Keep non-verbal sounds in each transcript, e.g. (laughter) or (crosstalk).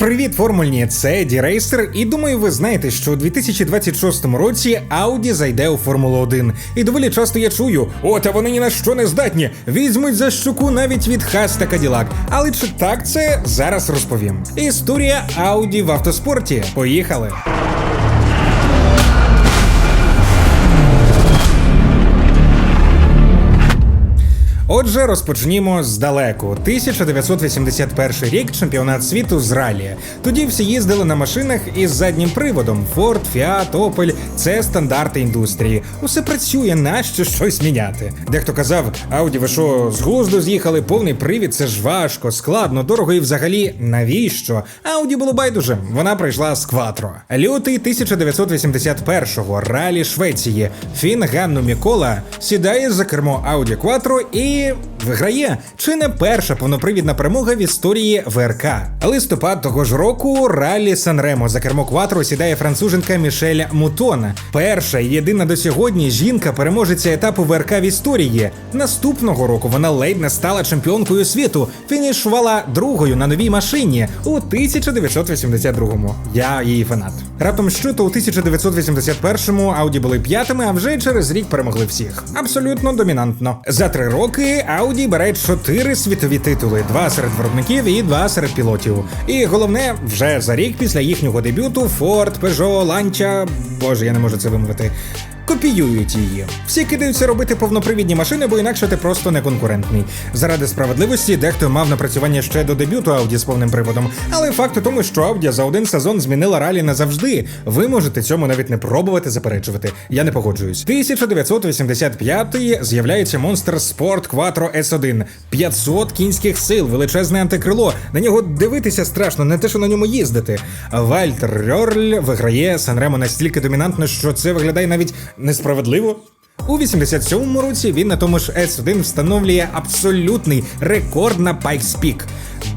Привіт, формульні! Це Еді Рейсер, і думаю, ви знаєте, що у 2026 році Audi зайде у Формулу 1. І доволі часто я чую: о, та вони ні на що не здатні. Візьмуть за щуку навіть від Хас та Каділак. Але чи так це зараз розповім? Історія Audi в автоспорті. Поїхали! Отже, розпочнімо здалеку. 1981 рік чемпіонат світу з ралі. Тоді всі їздили на машинах із заднім приводом: Ford, Fiat, Opel – це стандарти індустрії. Усе працює, нащо щось міняти. Дехто казав: Ауді, ви що, з глузду з'їхали, повний привід, це ж важко, складно, дорого і взагалі навіщо? Ауді було байдуже. Вона прийшла з Кватро. Лютий 1981-го ралі Швеції. Фін Ганну Мікола сідає за кермо Audi Quattro і виграє. Чи не перша повнопривідна перемога в історії ВРК. Листопад того ж року ралі Санремо за кермо Кватро сідає француженка Мішель Мутон. Перша і єдина до сьогодні жінка переможеця етапу ВРК в історії. Наступного року вона ледь не стала чемпіонкою світу. Фінішувала другою на новій машині у 1982-му. Я її фанат. Раптом що то у 1981-му Ауді були п'ятими, а вже через рік перемогли всіх. Абсолютно домінантно. За три роки Audi бере чотири світові титули: два серед виробників і два серед пілотів. І головне, вже за рік після їхнього дебюту Ford, Peugeot, Lancia, боже, я не можу це вимовити. Копіюють її. Всі кидаються робити повнопривідні машини, бо інакше ти просто не конкурентний. Заради справедливості дехто мав напрацювання ще до дебюту Audi з повним приводом. Але факт у тому, що Audi за один сезон змінила ралі назавжди. Ви можете цьому навіть не пробувати заперечувати. Я не погоджуюсь. 1985-й з'являється Monster Sport Quattro S1. 500 кінських сил, величезне антикрило. На нього дивитися страшно, не те, що на ньому їздити. Вальтер Рьорль виграє Санремо настільки домінантно, що це виглядає навіть несправедливо. У 87-му році він на тому ж S1 встановлює абсолютний рекорд на Pikes Peak.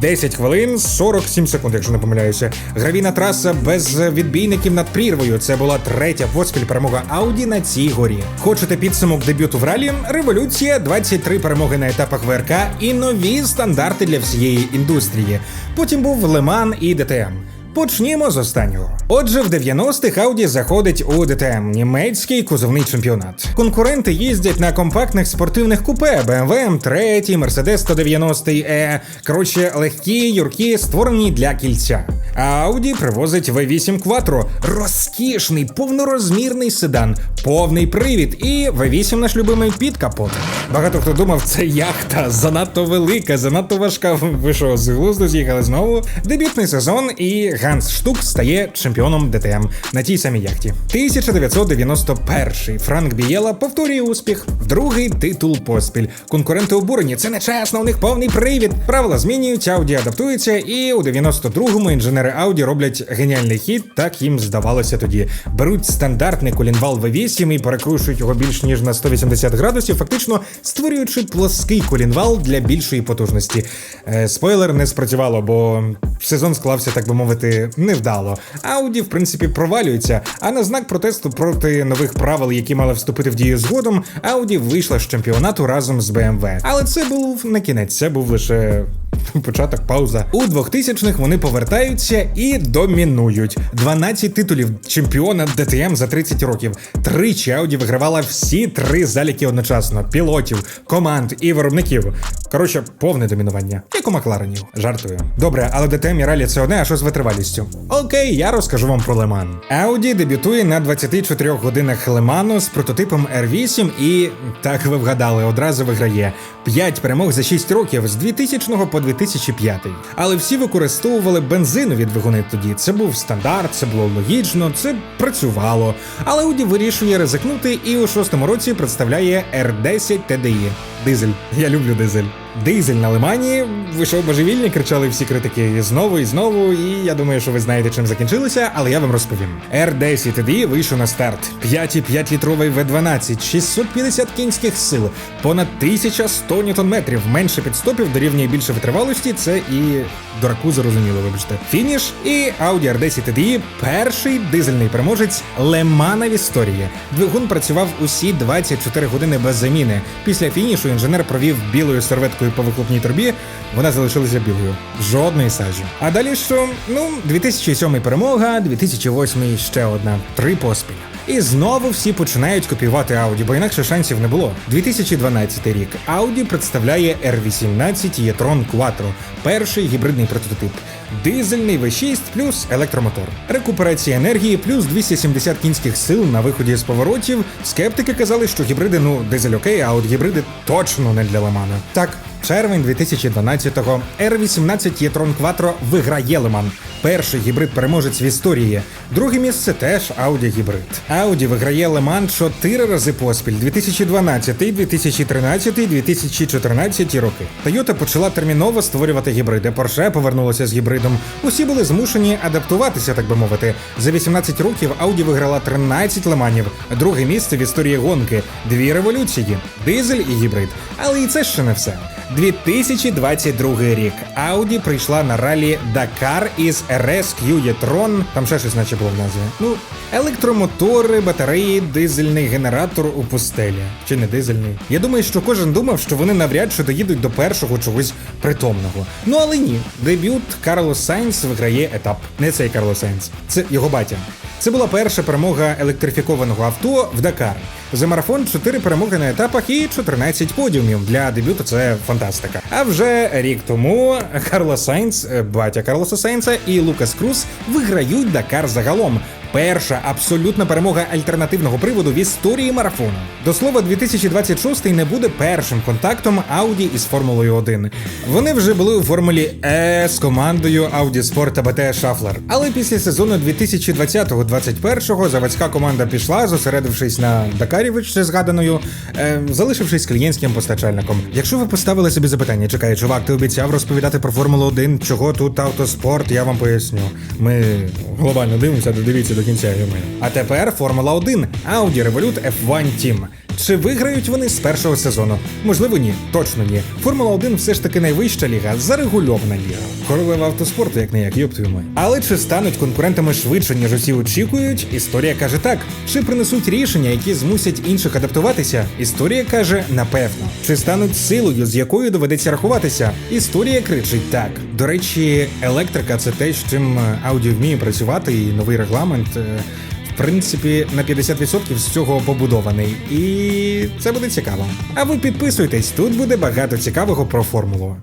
10 хвилин 47 секунд, якщо не помиляюся. Гравійна траса без відбійників над прірвою. Це була третя поспіль перемога Ауді на цій горі. Хочете підсумок дебюту в ралі? Революція, 23 перемоги на етапах ВРК і нові стандарти для всієї індустрії. Потім був Леман і ДТМ. Почнімо з останнього. Отже, в 90-х Audi заходить у ДТМ німецький кузовний чемпіонат. Конкуренти їздять на компактних спортивних купе BMW M3, Mercedes 190 e Коротше, легкі, юркі, створені для кільця. А Audi привозить V8 Quattro. розкішний, повнорозмірний седан, повний привід і V8 наш любимий під капотом. Багато хто думав, це яхта занадто велика, занадто важка. Ви що, з глузду з'їхали знову? Дебютний сезон і Ганс Штук стає чемпіоном ДТМ на тій самій яхті. 1991 Франк Бієла повторює успіх. Другий титул поспіль. Конкуренти обурені. Це нечесно, у них повний привід. Правила змінюють, Audi адаптується, і у 92-му інженери Audi роблять геніальний хід, так їм здавалося тоді. Беруть стандартний колінвал V8 і перекручують його більш ніж на 180 градусів, фактично створюючи плоский колінвал для більшої потужності. Е, спойлер не спрацювало, бо сезон склався, так би мовити, невдало. Ауді, в принципі, провалюється. А на знак протесту проти нових правил, які мали вступити в дію згодом, Ауді вийшла з чемпіонату разом з BMW. Але це був не кінець, це був лише. (laughs) Початок пауза. У 2000-х вони повертаються і домінують. 12 титулів чемпіона ДТМ за 30 років. Тричі Ауді вигравала всі три заліки одночасно: пілотів, команд і виробників. Коротше, повне домінування. Як у Макларенів. Жартую. Добре, але ДТМ і ралі це одне, а що з витривалістю? Окей, я розкажу вам про Леман. Ауді дебютує на 24 годинах Леману з прототипом R8 і так ви вгадали, одразу виграє. 5 перемог за 6 років з 2000 по 2005. Але всі використовували бензинові двигуни тоді. Це був стандарт, це було логічно, це працювало. Але Ауді вирішує ризикнути і у шостому році представляє R10 TDI. Дизель. Я люблю дизель. Дизель на лимані вийшов божевільний, кричали всі критики знову і знову. І я думаю, що ви знаєте, чим закінчилося, але я вам розповім. R10 TDI вийшов на старт. 5,5 літровий V12, 650 кінських сил, понад 1100 ньютон-метрів, менше підстопів, дорівнює більше витривалості. Це і дураку зрозуміло, вибачте. Фініш і Audi R10 TDI – перший дизельний переможець Лемана в історії. Двигун працював усі 24 години без заміни. Після фінішу інженер провів білою серветкою по вихлопній трубі, вона залишилася білою. Жодної сажі. А далі що? Ну, 2007 перемога, 2008 ще одна. Три поспіль. І знову всі починають копіювати Audi, бо інакше шансів не було. 2012 рік Audi представляє R18 e-tron Quattro, перший гібридний прототип. Дизельний V6 плюс електромотор. Рекуперація енергії плюс 270 кінських сил на виході з поворотів. Скептики казали, що гібриди, ну, дизель окей, а от гібриди точно не для Лемана. Так, червень 2012-го R18 e-tron Quattro виграє Леман. Перший гібрид-переможець в історії. Друге місце теж Audi гібрид. Audi виграє Леман чотири рази поспіль 2012, 2013, 2014 роки. Toyota почала терміново створювати гібриди. Porsche повернулося з гібридом. Усі були змушені адаптуватися, так би мовити. За 18 років Audi виграла 13 леманів, друге місце в історії гонки, дві революції, дизель і гібрид. Але і це ще не все. 2022 рік Audi прийшла на ралі Dakar із RS e-tron, там ще щось наче було в назві. Ну, електромотори, батареї, дизельний генератор у пустелі. Чи не дизельний? Я думаю, що кожен думав, що вони навряд чи доїдуть до першого чогось притомного. Ну але ні, дебют Карлос Сайнс виграє етап. Не цей Карлос Сайнс, це його батя. Це була перша перемога електрифікованого авто в Дакар. За марафон 4 перемоги на етапах і 14 подіумів. Для дебюту це фантастика. А вже рік тому Карлос Сайнц, батя Карлоса Сайнца і Лукас Круз виграють Дакар загалом. Перша абсолютна перемога альтернативного приводу в історії марафону. До слова, 2026 не буде першим контактом Audi із Формулою 1. Вони вже були у Формулі Е з командою Audi Sport АБТ Shuffler. Але після сезону 2020-2021 заводська команда пішла, зосередившись на Дакарі, вище згаданою, е, залишившись клієнтським постачальником. Якщо ви поставили собі запитання, чекай, чувак, ти обіцяв розповідати про Формулу 1, чого тут автоспорт, я вам поясню. Ми глобально дивимося, додивіться до кінця геми. А тепер Формула 1 Audi Revolut F1 Team. Чи виграють вони з першого сезону? Можливо, ні, точно ні. Формула 1 все ж таки найвища ліга, зарегульована ліга. Королева автоспорту, як не як, йоп твою мать. Але чи стануть конкурентами швидше, ніж усі очікують? Історія каже так. Чи принесуть рішення, які змусять інших адаптуватися? Історія каже напевно. Чи стануть силою, з якою доведеться рахуватися? Історія кричить так. До речі, електрика це те, з чим е, аудіо вміє працювати, і новий регламент. Принципі, на 50% з цього побудований, і це буде цікаво. А ви підписуйтесь, тут буде багато цікавого про формулу.